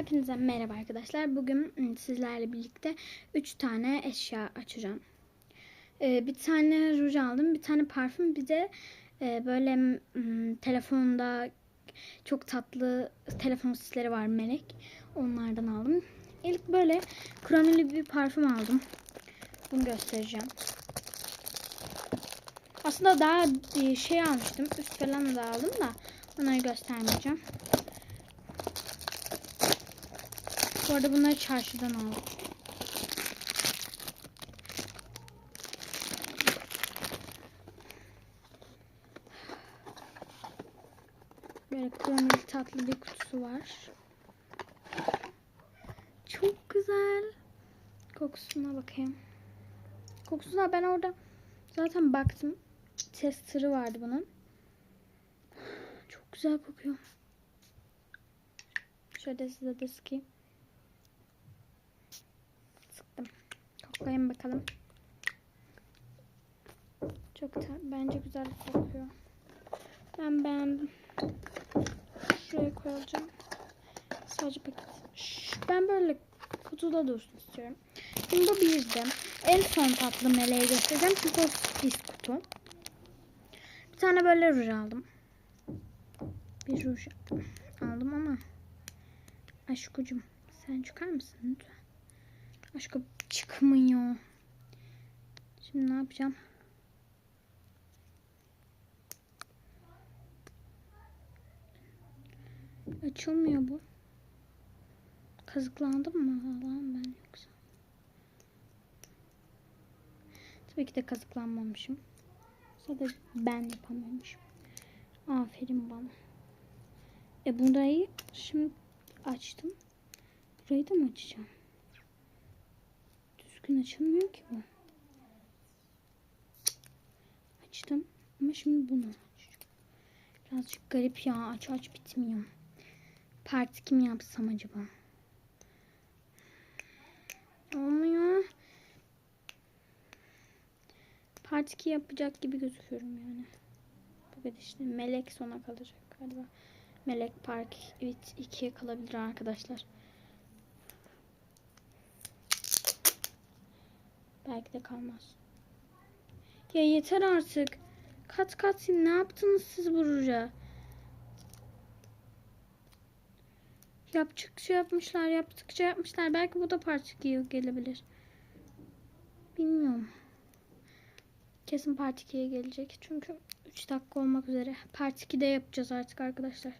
Hepinize merhaba arkadaşlar. Bugün ım, sizlerle birlikte 3 tane eşya açacağım. Ee, bir tane ruj aldım, bir tane parfüm, bir de e, böyle ım, telefonda çok tatlı telefon sisleri var melek. Onlardan aldım. İlk böyle kromeli bir parfüm aldım. Bunu göstereceğim. Aslında daha e, şey almıştım. Üst falan da aldım da onları göstermeyeceğim. Bu arada bunları çarşıdan aldım. Böyle kromeli tatlı bir kutusu var. Çok güzel. Kokusuna bakayım. Kokusuna ben orada zaten baktım. Tester'ı vardı bunun. Çok güzel kokuyor. Şöyle size de sıkayım. Koklayın bakalım. Çok ta- bence güzel kokuyor. Ben beğendim. Şuraya koyacağım. Sadece paket. Şş, ben böyle kutuda dursun istiyorum. Şimdi bu birdi. En son tatlı meleği göstereceğim. Çünkü o sürpriz kutu. Bir tane böyle ruj aldım. Bir ruj aldım ama Aşkucum sen çıkar mısın lütfen? Aşkım çıkmıyor. Şimdi ne yapacağım? Açılmıyor bu. Kazıklandım mı Allah'ım ben yoksa? Tabii ki de kazıklanmamışım. Sadece ben yapamamışım. Aferin bana. E burayı şimdi açtım. Burayı da mı açacağım? Düzgün açılmıyor ki bu. Açtım. Ama şimdi bunu. Birazcık garip ya. Aç aç bitmiyor. Parti kim yapsam acaba? Olmuyor. Part 2 yapacak gibi gözüküyorum yani. Kadar işte melek sona kalacak galiba. Melek Park evet 2'ye kalabilir arkadaşlar. Belki de kalmaz. Ya yeter artık. Kat kat ne yaptınız siz buraya? Yaptıkça yapmışlar, yaptıkça yapmışlar. Belki bu da part 2'ye gelebilir. Bilmiyorum. Kesin part 2'ye gelecek. Çünkü 3 dakika olmak üzere. Part 2'de yapacağız artık arkadaşlar.